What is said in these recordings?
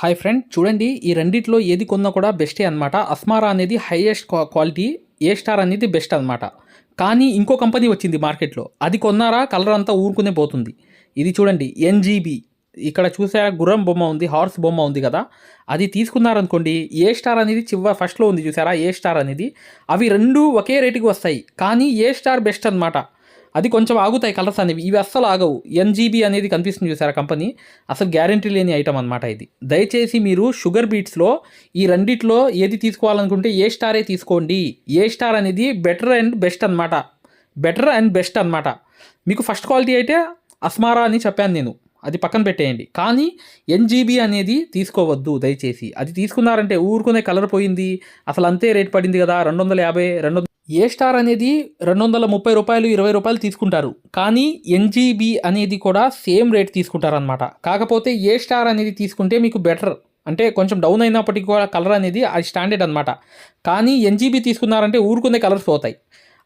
Hi friend చూడండి ఈ రెండిట్లో ఏది కొన్నా కూడా బెస్టే అనమాట అస్మారా అనేది హైయెస్ట్ క్వాలిటీ ఏ స్టార్ అనేది బెస్ట్ అనమాట కానీ ఇంకో కంపెనీ వచ్చింది మార్కెట్లో. అది కొన్నారా కలర్ అంతా ఊరుకునే పోతుంది. ఇది చూడండి ఎన్జీబీ ఇక్కడ చూసారా గుర్రం బొమ్మ ఉంది హార్స్ బొమ్మ ఉంది కదా. అది తీసుకున్నారనుకోండి ఏ స్టార్ అనేది చివరి ఫస్ట్లో ఉంది చూసారా ఏ స్టార్ అనేది. అవి రెండు ఒకే రేటుకి వస్తాయి కానీ ఏ స్టార్ బెస్ట్ అనమాట అది కొంచెం ఆగుతాయి కలర్స్ అనేవి. ఇవి అస్సలు ఆగవు. ఎన్జీబీ అనేది కనిపిస్తుంది చూసారా కంపెనీ? అసలు గ్యారంటీ లేని ఐటమ్ అనమాట ఇది. దయచేసి మీరు షుగర్ బీట్స్లో ఈ రెండిట్లో ఏది తీసుకోవాలనుకుంటే ఏ స్టారే తీసుకోండి. ఏ స్టార్ అనేది బెటర్ అండ్ బెస్ట్ అనమాట బెటర్ అండ్ బెస్ట్ అనమాట మీకు ఫస్ట్ క్వాలిటీ అయితే అస్మారా అని చెప్పాను నేను. అది పక్కన పెట్టేయండి. కానీ ఎన్జీబీ అనేది తీసుకోవద్దు దయచేసి. అది తీసుకున్నారంటే ఊరుకునే కలర్ పోయింది. అసలు అంతే రేట్ పడింది కదా. రెండు వందల యాభై రెండు ఏ స్టార్ అనేది రెండు వందల ముప్పై రూపాయలు ఇరవై రూపాయలు తీసుకుంటారు. కానీ ఎన్జీబీ అనేది కూడా సేమ్ రేట్ తీసుకుంటారనమాట కాకపోతే ఏ స్టార్ అనేది తీసుకుంటే మీకు బెటర్. అంటే కొంచెం డౌన్ అయినప్పటికీ కూడా కలర్ అనేది అది స్టాండర్డ్ అనమాట కానీ ఎన్జీబీ తీసుకున్నారంటే ఊరుకునే కలర్స్ పోతాయి.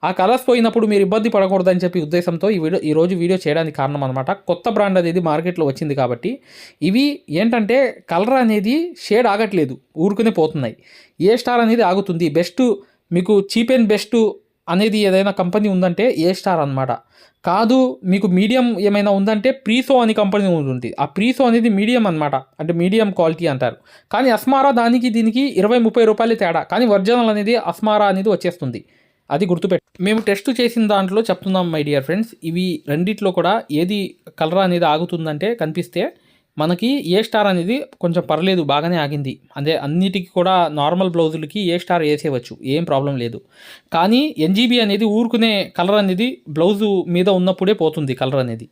ఆ కలర్స్ పోయినప్పుడు మీరు ఇబ్బంది పడకూడదని చెప్పి ఉద్దేశంతో ఈ వీడియో ఈరోజు వీడియో చేయడానికి కారణం అనమాట కొత్త బ్రాండ్ అనేది మార్కెట్లో వచ్చింది కాబట్టి. ఇవి ఏంటంటే కలర్ అనేది షేడ్ ఆగట్లేదు. ఊరుకునే పోతున్నాయి. ఏ స్టార్ అనేది ఆగుతుంది. బెస్ట్ మీకు చీప్ అండ్ బెస్ట్ అనేది ఏదైనా కంపెనీ ఉందంటే ఏ స్టార్ అనమాట కాదు మీకు మీడియం ఏమైనా ఉందంటే ప్రీసో అని కంపెనీ ఉంటుంది. ఆ ప్రీసో అనేది మీడియం అనమాట అంటే మీడియం క్వాలిటీ అంటారు. కానీ అస్మారా దానికి దీనికి ఇరవై ముప్పై రూపాయలు తేడా. కానీ ఒరిజినల్ అనేది అస్మారా అనేది వచ్చేస్తుంది. అది గుర్తుపెట్టు మేము టెస్ట్ చేసిన దాంట్లో చెప్తున్నాం మై డియర్ ఫ్రెండ్స్ ఇవి రెండిట్లో కూడా ఏది కలర్ అనేది ఆగుతుందంటే కనిపిస్తే మనకి ఏ స్టార్ అనేది కొంచెం పర్లేదు బాగానే ఆగింది. అదే అన్నిటికీ కూడా నార్మల్ బ్లౌజులకి ఏ స్టార్ వేసేయవచ్చు ఏం ప్రాబ్లం లేదు. కానీ ఎన్జీబీ అనేది ఊరుకునే కలర్ అనేది బ్లౌజు మీద ఉన్నప్పుడే పోతుంది కలర్ అనేది.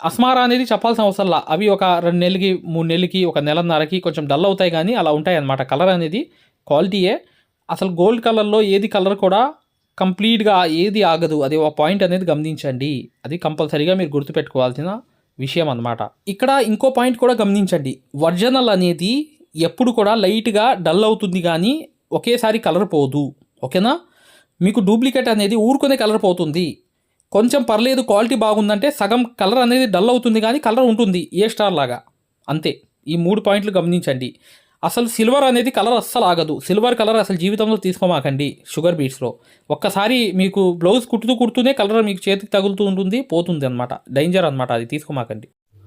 అస్మారా అనేది చెప్పాల్సిన అవసరంలా అవి ఒక రెండు నెలలకి మూడు నెలలకి ఒక నెలన్నరకి కొంచెం డల్ అవుతాయి కానీ అలా ఉంటాయి అన్నమాట. కలర్ అనేది క్వాలిటీయే అసలు గోల్డ్ కలర్లో ఏది కలర్ కూడా కంప్లీట్గా ఏది ఆగదు. అది ఒక పాయింట్ అనేది గమనించండి. అది కంపల్సరీగా మీరు గుర్తుపెట్టుకోవాల్సిన విషయం అన్నమాట ఇక్కడ ఇంకో పాయింట్ కూడా గమనించండి. ఒరిజినల్ అనేది ఎప్పుడు కూడా లైట్గా డల్ అవుతుంది కానీ ఒకేసారి కలర్ పోదు. ఓకేనా? మీకు డూప్లికేట్ అనేది ఊరుకునే కలర్ పోతుంది. కొంచెం పర్లేదు క్వాలిటీ బాగుందంటే సగం కలర్ అనేది డల్ అవుతుంది కానీ కలర్ ఉంటుంది ఏ స్టార్ లాగా. అంతే. ఈ మూడు పాయింట్లు గమనించండి. అసలు సిల్వర్ అనేది కలర్ అస్సలు ఆగదు. సిల్వర్ కలర్ అసలు జీవితంలో తీసుకోమాకండి షుగర్ బీట్స్లో. ఒక్కసారి మీకు బ్లౌజ్ కుట్టుతూ కుడుతూనే కలర్ మీకు చేతికి తగులుతూ ఉంటుంది పోతుంది అనమాట డేంజర్ అనమాట అది తీసుకోమాకండి.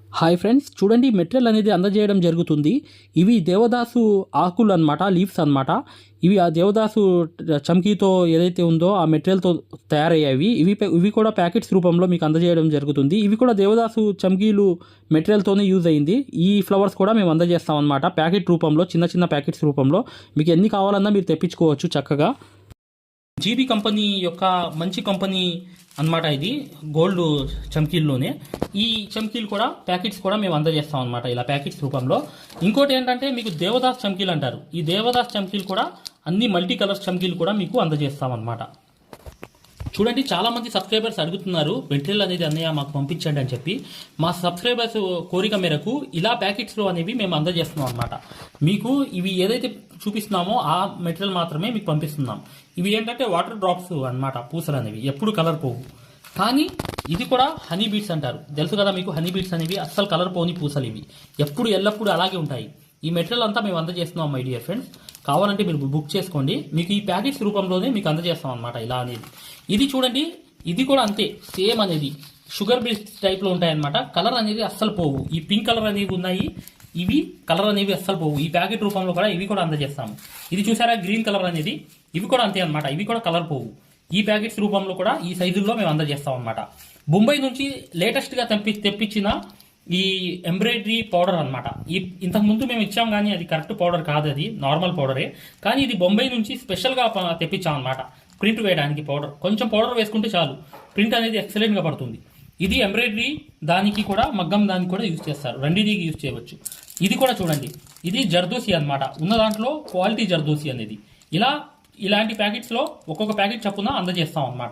హాయ్ ఫ్రెండ్స్ చూడండి మెటీరియల్ అనేది అందజేయడం జరుగుతుంది. ఇవి దేవదాసు ఆకులు అనమాట లీవ్స్ అనమాట ఇవి ఆ దేవదాసు చమ్కీతో ఏదైతే ఉందో ఆ మెటీరియల్తో తయారయ్యేవి ఇవి ఇవి కూడా ప్యాకెట్స్ రూపంలో మీకు అందజేయడం జరుగుతుంది. ఇవి కూడా దేవదాసు చమ్కీలు మెటీరియల్తోనే యూజ్ అయింది. ఈ ఫ్లవర్స్ కూడా మేము అందజేస్తాం అనమాట ప్యాకెట్ రూపంలో చిన్న చిన్న ప్యాకెట్స్ రూపంలో. మీకు ఎన్ని కావాలన్నా మీరు తెప్పించుకోవచ్చు చక్కగా. జీబీ కంపెనీ యొక్క మంచి కంపెనీ అన్నమాట ఇది గోల్డ్ చమ్కీల్లోనే. ఈ చమ్కీలు కూడా ప్యాకెట్స్ కూడా మేము అందజేస్తాం అనమాట ఇలా ప్యాకెట్స్ రూపంలో. ఇంకోటి ఏంటంటే మీకు దేవదాస్ చమ్కీలు అంటారు. ఈ దేవదాస్ చమ్కీలు కూడా అన్ని మల్టీ కలర్స్ చమ్కీలు కూడా మీకు అందజేస్తామన్నమాట చూడండి చాలామంది సబ్స్క్రైబర్స్ అడుగుతున్నారు మెటీరియల్ అనేది అన్నయ్య మాకు పంపించండి అని చెప్పి. మా సబ్స్క్రైబర్స్ కోరిక మేరకు ఇలా ప్యాకెట్స్లో అనేవి మేము అందజేస్తున్నాం అనమాట మీకు ఇవి ఏదైతే చూపిస్తున్నామో ఆ మెటీరియల్ మాత్రమే మీకు పంపిస్తున్నాం. ఇవి ఏంటంటే వాటర్ డ్రాప్స్ అన్నమాట పూసలు అనేవి. ఎప్పుడు కలర్ పోవు. కానీ ఇది కూడా హనీ బీట్స్ అంటారు. తెలుసు కదా మీకు హనీ బీట్స్ అనేవి? అస్సలు కలర్ పోని పూసలు ఇవి. ఎప్పుడు ఎల్లప్పుడూ అలాగే ఉంటాయి. ఈ మెటీరియల్ అంతా మేము అందజేస్తున్నాం మై డియర్ ఫ్రెండ్స్ కావాలంటే మీరు బుక్ చేసుకోండి. మీకు ఈ ప్యాకెట్స్ రూపంలోనే మీకు అందజేస్తాం అనమాట ఇలా అనేది. ఇది చూడండి ఇది కూడా అంతే. సేమ్ అనేది. షుగర్ బీట్స్ టైప్లో ఉంటాయన్నమాట. కలర్ అనేది అస్సలు పోవు. ఈ పింక్ కలర్ అనేవి ఉన్నాయి. ఇవి కలర్ అనేవి అస్సలు పోవు. ఈ ప్యాకెట్ రూపంలో కూడా ఇవి కూడా అందజేస్తాము ఇది చూసారా? గ్రీన్ కలర్ అనేది. ఇవి కూడా అంతే అనమాట ఇవి కూడా కలర్ పోవు. ఈ ప్యాకెట్స్ రూపంలో కూడా ఈ సైజుల్లో మేము అందజేస్తాం అనమాట బొంబాయి నుంచి లేటెస్ట్గా తెప్పి తెప్పించిన ఈ ఎంబ్రాయిడరీ పౌడర్ అన్నమాట. ఈ ఇంతకుముందు మేము ఇచ్చాం కానీ అది కరెక్ట్ పౌడర్ కాదు అది. నార్మల్ పౌడరే కానీ ఇది బొంబాయి నుంచి స్పెషల్గా తెప్పించాం అనమాట ప్రింట్ వేయడానికి పౌడర్ కొంచెం పౌడర్ వేసుకుంటే చాలు. ప్రింట్ అనేది ఎక్సలెంట్గా పడుతుంది. ఇది ఎంబ్రాయిడరీ దానికి కూడా మగ్గం దానికి కూడా యూజ్ చేస్తారు. రెండింటికి యూజ్ చేయవచ్చు. ఇది కూడా చూడండి. ఇది జర్దోసి అన్నమాట. ఉన్న దాంట్లో క్వాలిటీ జర్దోసి అనేది. ఇలా ఇలాంటి ప్యాకెట్స్లో ఒక్కొక్క ప్యాకెట్ చప్పున అందజేస్తాం అన్నమాట.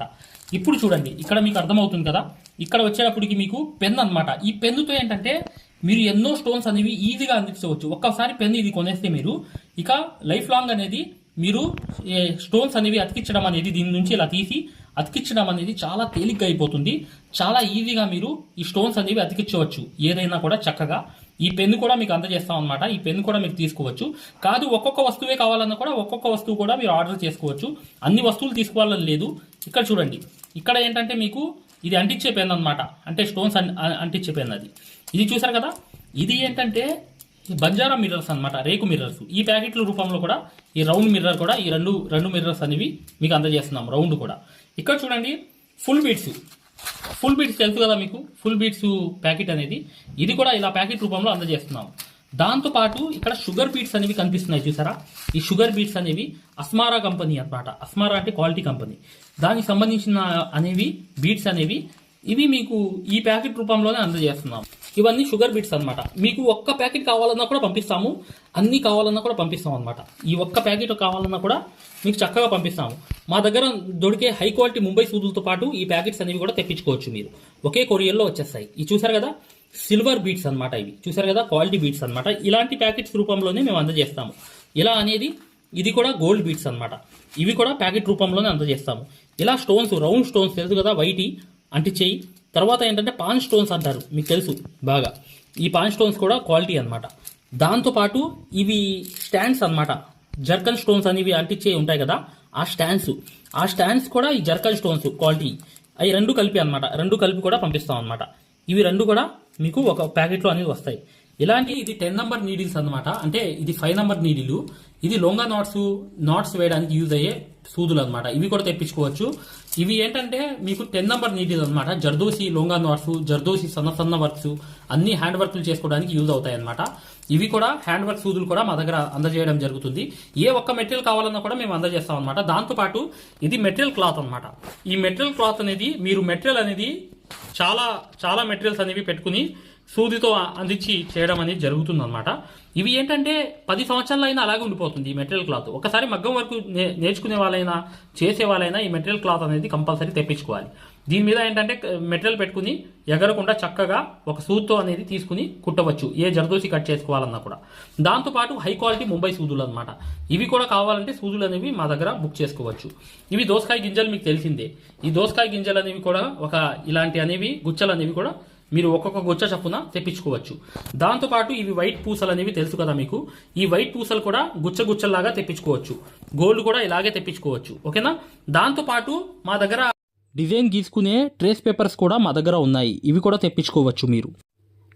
ఇప్పుడు చూడండి. ఇక్కడ మీకు అర్థమవుతుంది కదా? ఇక్కడ వచ్చేటప్పటికి మీకు పెన్ అన్నమాట. ఈ పెన్నుతో ఏంటంటే మీరు ఎన్నో స్టోన్స్ అనేవి ఈజీగా అందించవచ్చు. ఒక్కసారి పెన్ ఇది కొనేస్తే మీరు ఇక లైఫ్ లాంగ్ అనేది మీరు స్టోన్స్ అనేవి అతికించడం అనేది దీని నుంచి ఇలా తీసి అతికించడం అనేది చాలా తేలిగ్గా అయిపోతుంది. చాలా ఈజీగా మీరు ఈ స్టోన్స్ అనేవి అతికించవచ్చు. ఏదైనా కూడా చక్కగా. ఈ పెన్ను కూడా మీకు అందజేస్తాం అనమాట ఈ పెన్ను కూడా మీరు తీసుకోవచ్చు. కాదు ఒక్కొక్క వస్తువే కావాలన్నా కూడా ఒక్కొక్క వస్తువు కూడా మీరు ఆర్డర్ చేసుకోవచ్చు. అన్ని వస్తువులు తీసుకోవాలని లేదు. ఇక్కడ చూడండి. ఇక్కడ ఏంటంటే మీకు ఇది అంటించే పెన్ అనమాట అంటే స్టోన్స్ అంటించే పెన్ అది. ఇది చూసారు కదా? ఇది ఏంటంటే బంజారా మిర్రర్స్ అన్నమాట రేకు మిర్రర్స్. ఈ ప్యాకెట్ల రూపంలో కూడా ఈ రౌండ్ మిర్రర్ కూడా ఈ రెండు రెండు మిర్రర్స్ అనేవి మీకు అందజేస్తున్నాం రౌండ్ కూడా. ఇక్కడ చూడండి ఫుల్ బీట్స్. ఫుల్ బీట్స్ తెలుసు కదా మీకు ఫుల్ బీట్స్ ప్యాకెట్ అనేది. ఇది కూడా ఇలా ప్యాకెట్ రూపంలో అందజేస్తున్నాం. దాంతో పాటు ఇక్కడ షుగర్ బీట్స్ అనేవి కనిపిస్తున్నాయి చూసారా? ఈ షుగర్ బీట్స్ అనేవి అస్మారా కంపెనీ అనమాట అస్మారా అంటే క్వాలిటీ కంపెనీ. దానికి సంబంధించిన అనేవి బీట్స్ అనేవి ఇవి మీకు ఈ ప్యాకెట్ రూపంలోనే అందజేస్తున్నాం. ఇవన్నీ షుగర్ బీట్స్ అనమాట మీకు ఒక్క ప్యాకెట్ కావాలన్నా కూడా పంపిస్తాము. అన్నీ కావాలన్నా కూడా పంపిస్తాం అనమాట ఈ ఒక్క ప్యాకెట్ కావాలన్నా కూడా మీకు చక్కగా పంపిస్తాము. మా దగ్గర దొరికే హై క్వాలిటీ ముంబై సూదులతో పాటు ఈ ప్యాకెట్స్ అనేవి కూడా తెప్పించుకోవచ్చు మీరు. ఒకే కొరియర్లో వచ్చేస్తాయి. ఇది చూసారు కదా? సిల్వర్ బీట్స్ అన్నమాట ఇవి. చూసారు కదా? క్వాలిటీ బీట్స్ అన్నమాట. ఇలాంటి ప్యాకెట్స్ రూపంలోనే మేము అందజేస్తాము. ఇలా అనేది? ఇది కూడా గోల్డ్ బీట్స్ అన్నమాట. ఇవి కూడా ప్యాకెట్ రూపంలోనే అందజేస్తాము. ఇలా స్టోన్స్ రౌండ్ స్టోన్స్ తెలుసు కదా? వైటి. అంటే చెయ్యి. తర్వాత ఏంటంటే పాన్ స్టోన్స్ అంటారు మీకు తెలుసు బాగా. ఈ పాన్ స్టోన్స్ కూడా క్వాలిటీ అన్నమాట. దాంతోపాటు ఇవి స్టాండ్స్ అన్నమాట. జర్కన్ స్టోన్స్ అనేవి అంటించే ఉంటాయి కదా ఆ స్టాండ్స్. ఆ స్టాండ్స్ కూడా ఈ జర్కన్ స్టోన్స్ క్వాలిటీ. అవి రెండు కలిపి అన్నమాట. రెండు కలిపి కూడా పంపిస్తాం అన్నమాట. ఇవి రెండు కూడా మీకు ఒక ప్యాకెట్లో అనేది వస్తాయి. ఇలాంటి ఇది టెన్ నంబర్ నీడిల్స్ అనమాట అంటే ఇది ఫైవ్ నంబర్ నీడిలు ఇది లొంగా నాట్స్ నాట్స్ వేయడానికి యూజ్ అయ్యే సూదులు అనమాట ఇవి కూడా తెప్పించుకోవచ్చు. ఇవి ఏంటంటే మీకు టెన్ నంబర్ నీడిల్ అనమాట జర్దోసి లొంగా నాట్స్ జర్దోసి సన్న సన్న వర్క్స్ అన్ని హ్యాండ్ వర్క్లు చేసుకోవడానికి యూజ్ అవుతాయి అన్నమాట. ఇవి కూడా హ్యాండ్ వర్క్ సూదులు కూడా మా దగ్గర అందజేయడం జరుగుతుంది. ఏ ఒక్క మెటీరియల్ కావాలన్నా కూడా మేము అందజేస్తాం అనమాట దాంతోపాటు ఇది మెటీరియల్ క్లాత్ అన్నమాట. ఈ మెటీరియల్ క్లాత్ అనేది మీరు మెటీరియల్ అనేది చాలా చాలా మెటీరియల్స్ అనేవి పెట్టుకుని సూదితో అందించి చేయడం అనేది జరుగుతుందన్నమాట. ఇవి ఏంటంటే పది సంవత్సరాలు అయినా అలాగే ఉండిపోతుంది ఈ మెటీరియల్ క్లాత్. ఒకసారి మగ్గం వరకు నే- నేర్చుకునే వాళ్ళైనా చేసే వాళ్ళైనా ఈ మెటీరియల్ క్లాత్ అనేది కంపల్సరీ తెప్పించుకోవాలి. దీని మీద ఏంటంటే మెటీరియల్ పెట్టుకుని ఎగరకుండా చక్కగా ఒక సూత్తో అనేది తీసుకుని కుట్టవచ్చు. ఏ జరదోసి కట్ చేసుకోవాలన్నా కూడా. దాంతోపాటు హై క్వాలిటీ ముంబై సూదులు అనమాట ఇవి కూడా కావాలంటే సూదులు అనేవి మా దగ్గర బుక్ చేసుకోవచ్చు. ఇవి దోసకాయ గింజలు మీకు తెలిసిందే. ఈ దోసకాయ గింజలు అనేవి కూడా ఒక ఇలాంటి అనేవి గుచ్చలు అనేవి కూడా మీరు ఒక్కొక్క గుచ్చ చప్పున తెప్పించుకోవచ్చు. దాంతోపాటు ఇవి వైట్ పూసలు అనేవి తెలుసు కదా మీకు. ఈ వైట్ పూసలు కూడా గుచ్చ గుచ్చల్లాగా తెప్పించుకోవచ్చు. గోల్డ్ కూడా ఇలాగే తెప్పించుకోవచ్చు. ఓకేనా? దాంతోపాటు మా దగ్గర డిజైన్ గీసుకునే ట్రేస్ పేపర్స్ కూడా మా దగ్గర ఉన్నాయి. ఇవి కూడా తెప్పించుకోవచ్చు మీరు.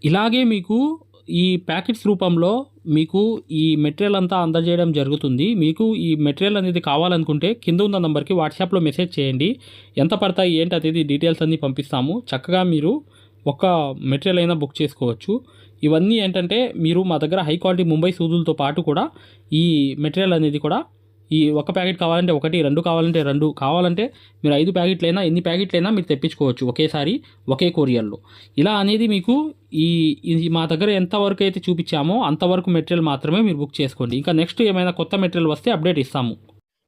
ఇలాగే మీకు ఈ ప్యాకెట్స్ రూపంలో మీకు ఈ మెటీరియల్ అంతా అందజేయడం జరుగుతుంది. మీకు ఈ మెటీరియల్ అనేది కావాలనుకుంటే కింద ఉన్న నెంబర్కి వాట్సాప్లో మెసేజ్ చేయండి. ఎంత పడతాయి ఏంటి అనేది డీటెయిల్స్ అన్నీ పంపిస్తాము. చక్కగా మీరు ఒక మెటీరియల్ అయినా బుక్ చేసుకోవచ్చు. ఇవన్నీ ఏంటంటే మీరు మా దగ్గర హై క్వాలిటీ ముంబై సూదులతో పాటు కూడా ఈ మెటీరియల్ అనేది కూడా ఈ ఒక ప్యాకెట్ కావాలంటే ఒకటి రెండు కావాలంటే రెండు కావాలంటే మీరు ఐదు ప్యాకెట్లైనా ఎన్ని ప్యాకెట్లైనా మీరు తెప్పించుకోవచ్చు ఒకేసారి ఒకే కొరియర్లో. ఇలా అనేది మీకు ఈ ఇది మా దగ్గర ఎంతవరకు అయితే చూపించామో అంతవరకు మెటీరియల్ మాత్రమే మీరు బుక్ చేసుకోండి. ఇంకా నెక్స్ట్ ఏమైనా కొత్త మెటీరియల్ వస్తే అప్డేట్ ఇస్తాము.